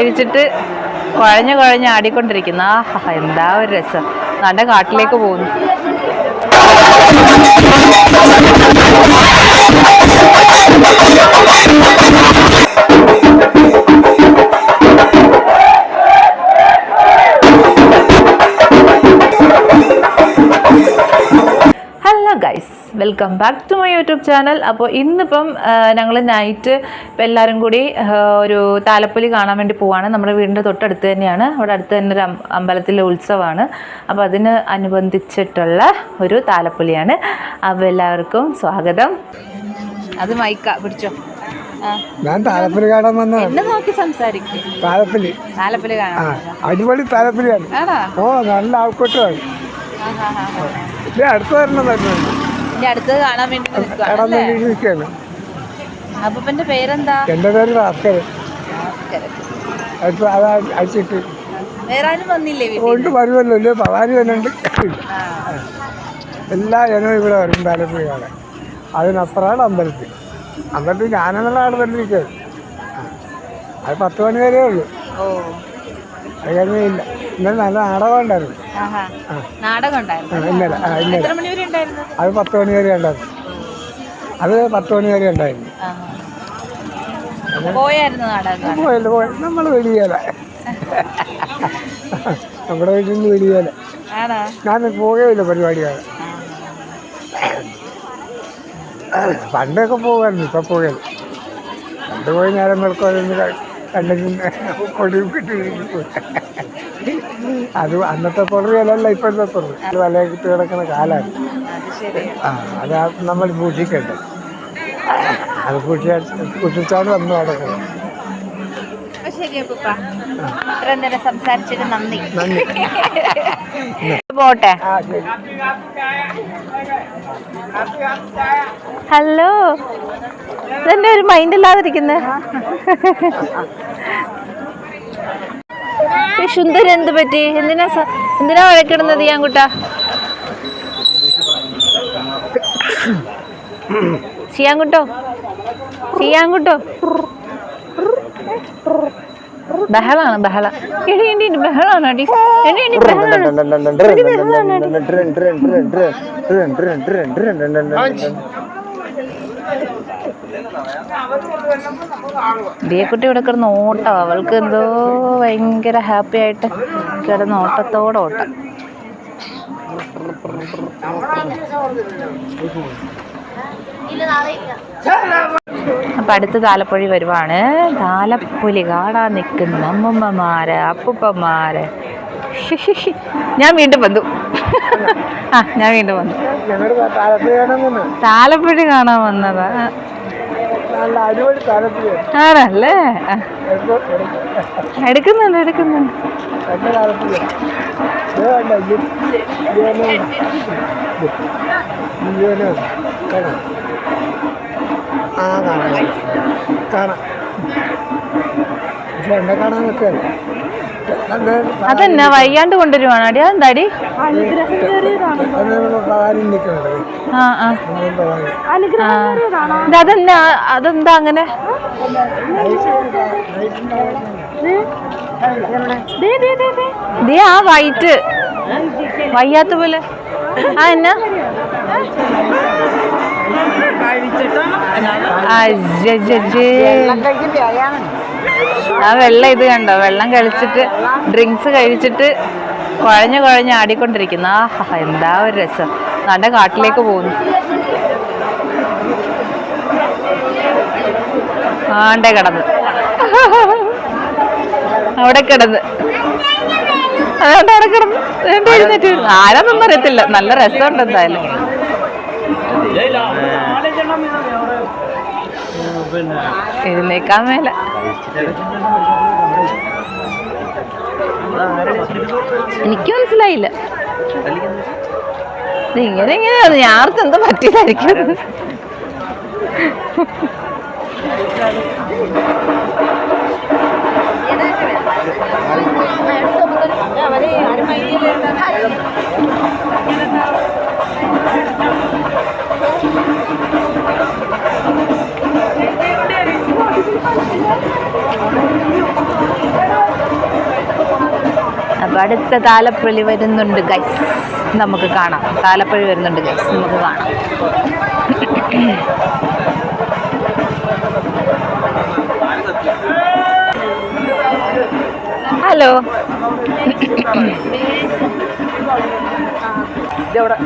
കഴിച്ചിട്ട് കുഴഞ്ഞു കുഴഞ്ഞ് ആടിക്കൊണ്ടിരിക്കുന്നു. ആ എന്താ ഒരു രസം. നല്ല കാട്ടിലേക്ക് പോകുന്നു. Welcome back to my YouTube channel അപ്പോൾ ഇന്നിപ്പം ഞങ്ങൾ നൈറ്റ് ഇപ്പം എല്ലാവരും കൂടി ഒരു താലപ്പൊലി കാണാൻ വേണ്ടി പോവാണ്. നമ്മുടെ വീടിന്റെ തൊട്ടടുത്ത് തന്നെയാണ്. അവിടെ അടുത്ത് തന്നെ ഒരു അമ്പലത്തിലെ ഉത്സവമാണ്. അപ്പോൾ അതിന് അനുബന്ധിച്ചിട്ടുള്ള ഒരു താലപ്പൊലിയാണ്. അപ്പോൾ എല്ലാവർക്കും സ്വാഗതം. അത് മൈക്ക പിടിച്ചോ. ഞാൻ താലപ്പൊലി കാണാൻ എന്നെ നോക്കി സംസാരിക്കും. താലപ്പൊലി. താലപ്പൊലി കാണാൻ അടിപൊളി താലപ്പൊലിയാണ്. ഓ നല്ല ആൾക്കൂട്ടമാണ്. അടുത്ത് വരണം തന്നെ ഇനി അടുത്തത് കാണാൻ വേണ്ടി നിൽക്കുകയാണ് കാണാൻ വേണ്ടി നിൽക്കുകയാണ്. അപ്പന്റെ പേരെന്താ? എന്റെ പേര് ഭാസ്കർ. അടുത്ത് അടിച്ചിട്ട് വേറെ ആരും വന്നില്ലേ വീട്ടിൽ? കൊണ്ട് വരുമല്ലോ. ഇല്ലേ ഭവാനി തന്നെ ഉണ്ട് എല്ലാ ജനവും ഇവിടെ വരും താലപ്പൊലി കാണാൻ. അതിനപ്പുറമാണ് അമ്പലത്തിൽ. അമ്പലത്തിൽ ഞാനെന്നുള്ള ആൾ വന്നിരിക്കുകയാണ് അത് പത്ത് മണി വരെ ഉള്ളൂ. അത് കഴിഞ്ഞില്ല ഇന്നലെ നല്ല നാടകം ഉണ്ടായിരുന്നു. നാടകം ഉണ്ടായിരുന്നു. എത്ര മണി വരെ ഉണ്ടായിരുന്നു? അത് പത്ത് മണി വരെ ഉണ്ടായിരുന്നു. അത് പത്ത് മണി വരെ ഉണ്ടായിരുന്നു. പോയായിരുന്നു നാടകം കാണാൻ? പോയ നമ്മൾ വെളിയല നമ്മുടെ വീട്ടിൽ നിന്ന് വെളിയല ഞാൻ പോകേയില്ല പരിപാടിയാണ് പണ്ടൊക്കെ പോകുമായിരുന്നു ഇപ്പം പോകൽ പണ്ട് പോയി നേരം വെളുക്കോന്ന് കണ്ടെങ്കിൽ കൊടി കിട്ടി അത് അന്നത്തെ പൊറുകയല്ല ഇപ്പോഴത്തെ പൊറു വല കിട്ടി കിടക്കുന്ന കാലാണ് ആ അത് ആ നമ്മൾ സൂക്ഷിക്കണ്ടേ. അത് സൂക്ഷിച്ചാ സൂക്ഷിച്ചാണ് വന്നു നടക്കുന്നത് നന്ദി. പോട്ടെ. ഹലോ. ഇതെന്റെ ഒരു മൈൻഡ് ഇല്ലാതിരിക്കുന്നത് സുന്ദര എന്ത് പറ്റി? എന്തിനാ എന്തിനാ വഴക്കിടുന്നത് ഞാൻ കുട്ടോ ചെയ്യാൻകുട്ടോ ചെയ്യാൻകുട്ടോ ബഹളാണ് ബഹള. എടി എടി ബഹളാണ് അടി എടി എടി ബഹളാണ്. ദിയക്കുട്ടി ഇവിടെ കിടന്ന് ഓട്ടം. അവൾക്ക് എന്തോ ഭയങ്കര ഹാപ്പി ആയിട്ട് കിടന്ന് ഓട്ടത്തോടെ ഓട്ടം. അപ്പൊ അടുത്ത് താലപ്പൊഴി വരുവാണ്. താലപ്പൊലി കാണാൻ നിൽക്കുന്ന അമ്മമ്മമാര് അപ്പൂപ്പന്മാര്. ഞാൻ വീണ്ടും വന്നു. ആ ഞാൻ വീണ്ടും വന്നു. താലപ്പൊഴി കാണാൻ വന്നതാ. ആണല്ലേ. എടുക്കുന്നുണ്ട് എടുക്കുന്നുണ്ട്. ആ കാണാം. കാണാം. പക്ഷെ എന്നെ കാണാൻ നിൽക്കുകയാണ്. അതെന്നാ വയ്യാണ്ട് കൊണ്ടുവരുവാണ്. അടി അതെന്താടി? ആ ആ. അതെന്നാ അതെന്താ അങ്ങനെ? ദേ. ആ വൈറ്റ്. വയ്യാത്ത പോലെ. ആ എന്നാ? അയ്യയ്യയ്യേ. ആ വെള്ളം ഇത് കണ്ടോ? വെള്ളം കഴിച്ചിട്ട് ഡ്രിങ്ക്സ് കഴിച്ചിട്ട് കുഴഞ്ഞു കുഴഞ്ഞ് ആടിക്കൊണ്ടിരിക്കുന്നു. ആഹാ എന്താ ഒരു രസം. നല്ല കാട്ടിലേക്ക് പോകുന്നു. ആണ്ടേ കിടന്ന്. അവിടെ കിടന്ന്. അതുകൊണ്ട് അവിടെ കിടന്ന് എഴുന്നേറ്റ്. ആരാന്നൊന്നും അറിയത്തില്ല നല്ല രസമുണ്ട് എന്തായാലും. എഴുന്നേക്കാൻ മേല. എനിക്ക് മനസ്സിലായില്ല. ഇങ്ങനെ ഇങ്ങനെയാണ്. ഞാർക്ക് എന്താ എന്തോ പറ്റിയതായിരിക്കും. Thank you. അപ്പോൾ അടുത്ത താലപ്പൊലി വരുന്നുണ്ട് ഗൈസ് നമുക്ക് കാണാം. താലപ്പൊഴി വരുന്നുണ്ട് ഗൈസ് നമുക്ക് കാണാം. ഹലോ. ഇതെവിടെ?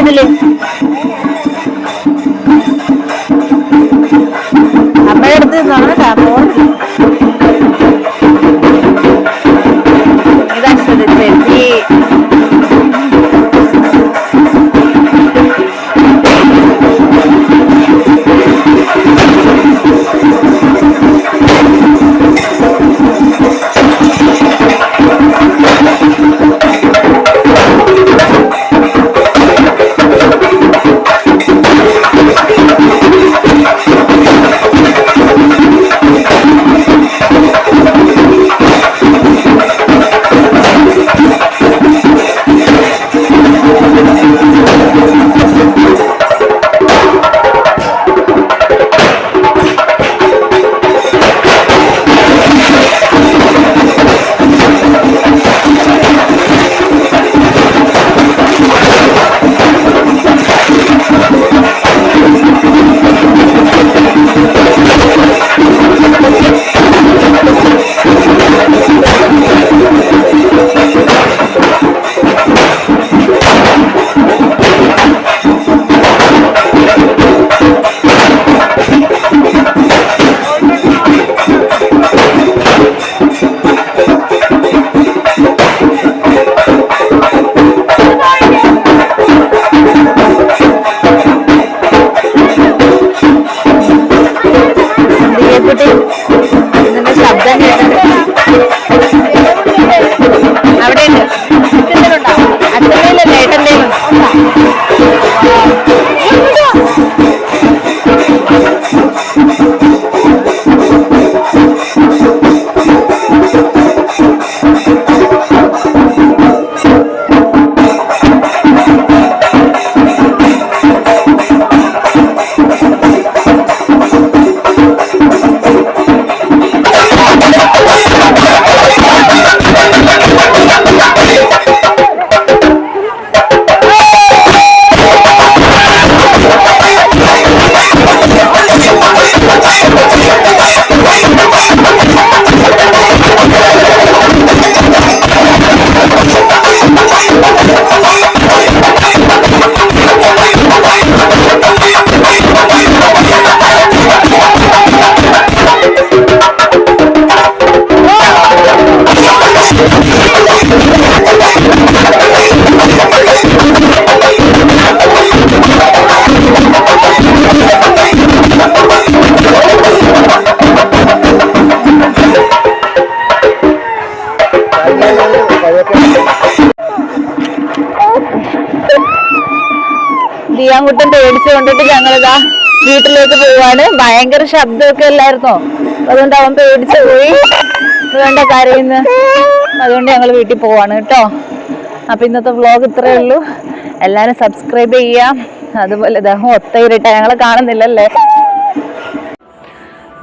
ഇതിൽ അമ്മയുടെ അടുത്ത് കൊണ്ടിട്ട് ഞങ്ങളിതാ വീട്ടിലേക്ക് പോവാണ്. ഭയങ്കര ശബ്ദമൊക്കെ അല്ലായിരുന്നോ? അതുകൊണ്ട് അവൻ പേടിച്ചു പോയി. വേണ്ട കരയുന്ന. അതുകൊണ്ട് ഞങ്ങൾ വീട്ടിൽ പോവാണ് കേട്ടോ. അപ്പൊ ഇന്നത്തെ വ്ലോഗ് ഇത്രയേ ഉള്ളൂ. എല്ലാരും സബ്സ്ക്രൈബ് ചെയ്യാം. അതുപോലെ ഒത്ത ഇരട്ട. ഞങ്ങളെ കാണുന്നില്ലല്ലേ?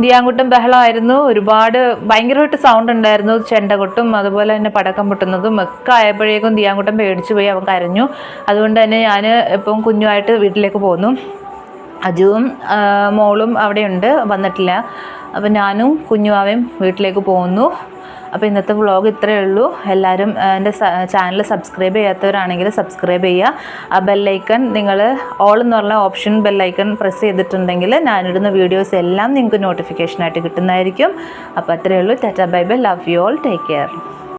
ദിയാങ്കുട്ടൻ ബഹളമായിരുന്നു. ഒരുപാട് ഭയങ്കരമായിട്ട് സൗണ്ട് ഉണ്ടായിരുന്നു. ചെണ്ടകൊട്ടും അതുപോലെ തന്നെ പടക്കം പൊട്ടുന്നതും ഒക്കെ ആയപ്പോഴേക്കും ദിയാങ്കുട്ടൻ പേടിച്ചു പോയി അവൻ കരഞ്ഞു. അതുകൊണ്ട് തന്നെ ഞാൻ ഇപ്പം കുഞ്ഞുമായിട്ട് വീട്ടിലേക്ക് പോന്നു. അജുവും മോളും അവിടെയുണ്ട്. വന്നിട്ടില്ല. അപ്പം ഞാനും കുഞ്ഞുമാവയും വീട്ടിലേക്ക് പോകുന്നു അപ്പോൾ ഇന്നത്തെ വ്ളോഗ് ഇത്രയേ ഉള്ളൂ. എല്ലാവരും എന്റെ ചാനൽ സബ്സ്ക്രൈബ് ചെയ്യാത്തവരാണെങ്കിൽ സബ്സ്ക്രൈബ് ചെയ്യുക. ആ ബെല്ലൈക്കൺ നിങ്ങൾ ഓൾ എന്ന് പറഞ്ഞ ഓപ്ഷൻ ബെല്ലൈക്കൺ പ്രസ് ചെയ്തിട്ടുണ്ടെങ്കിൽ ഞാനിടുന്ന വീഡിയോസ് എല്ലാം നിങ്ങൾക്ക് നോട്ടിഫിക്കേഷനായിട്ട് കിട്ടുന്നതായിരിക്കും. അപ്പോൾ അത്രയേ ഉള്ളൂ. Tata bye bye. Love you all take care